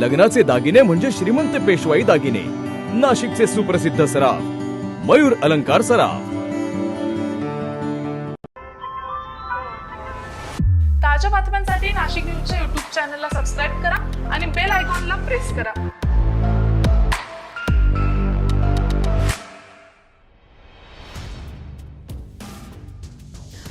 लग्नाचे दागिने म्हणजे श्रीमंत पेशवाई दागिने. नाशिकचे सुप्रसिद्ध सराफ मयूर अलंकार सराफ. ताज्या बातम्यांसाठी नाशिक न्यूजच्या युट्यूब चॅनलला सबस्क्राईब करा आणि बेल आयकॉनला प्रेस करा.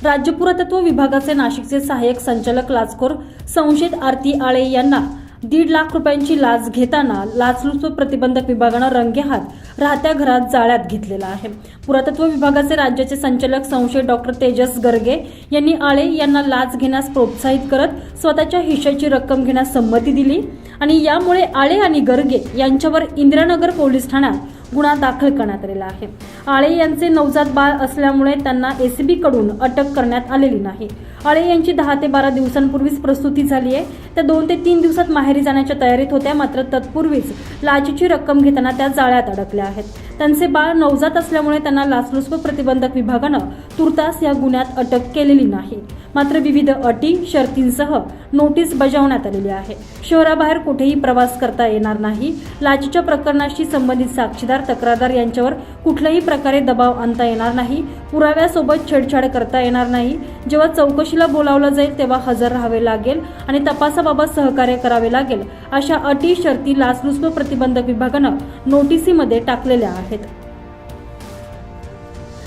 राज्य पुरातत्व विभागाचे नाशिकचे सहाय्यक संचालक लाचखोर संशयित आरती आळे यांना दीड लाख रुपयांची लाच घेताना लाचलुचपत प्रतिबंधक विभागानं रंगेहात राहत्या घरात जाळ्यात घेतलेला आहे. पुरातत्व विभागाचे राज्याचे संचालक संशय डॉक्टर तेजस गर्गे यांनी आळे यांना लाच घेण्यास प्रोत्साहित करत स्वतःच्या हिश्श्याची रक्कम घेण्यास संमती दिली. आणि यामुळे आळे आणि गर्गे यांच्यावर इंदिरानगर पोलीस ठाण्यात गुन्हा दाखल करण्यात आलेला आहे. आळे यांचे नवजात बाळ असल्यामुळे त्यांना एसीबी कडून अटक करण्यात आलेली नाही. आळे यांची दहा ते बारा दिवसांपूर्वीच प्रस्तुती झाली आहे. त्या दोन ते तीन दिवसात माहेरी जाण्याच्या तयारीत होत्या मात्र तत्पूर्वीच लाचेची रक्कम घेताना त्या जाळ्यात अडकल्या आहेत. त्यांचे बाळ नवजात असल्यामुळे त्यांना लाचलुचपत प्रतिबंधक विभागानं तुर्तास या गुन्ह्यात अटक केलेली नाही. मात्र विविध अटी शर्तींसह नोटीस बजावण्यात आलेली आहे. शहराबाहेर कुठेही प्रवास करता येणार नाही. लाचेच्या प्रकरणाशी संबंधित साक्षीदार तक्रारदार यांच्यावर कुठल्याही प्रकारे दबाव आणता येणार नाही. पुराव्यासोबत छेडछाड करता येणार नाही. जेव्हा चौकशीला बोलावलं जाईल तेव्हा हजर राहावे लागेल आणि तपासाबाबत सहकार्य करावे लागेल अशा अटी शर्ती लाचलुचपत प्रतिबंधक विभागानं नोटिसीमध्ये टाकलेल्या आहेत.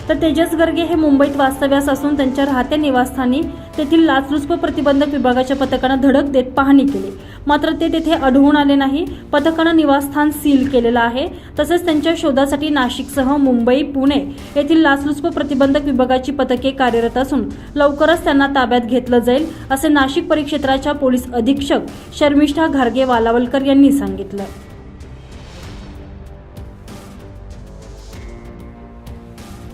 तर तेजस गर्गे हे मुंबईत वास्तव्यास असून त्यांच्या राहत्या निवासस्थानी तेथील लाचलुचप प्रतिबंधक विभागाच्या पथकानं धडक देत पाहणी केली. मात्र ते तेथे आढळून आले नाही. पथकानं निवासस्थान सील केलेलं आहे. तसेच त्यांच्या शोधासाठी नाशिकसह मुंबई पुणे येथील लाचलुचप प्रतिबंधक विभागाची पथके कार्यरत असून लवकरच त्यांना ताब्यात घेतलं जाईल असे नाशिक परिक्षेत्राच्या पोलीस अधीक्षक शर्मिष्ठा घारगे वालावलकर यांनी सांगितलं.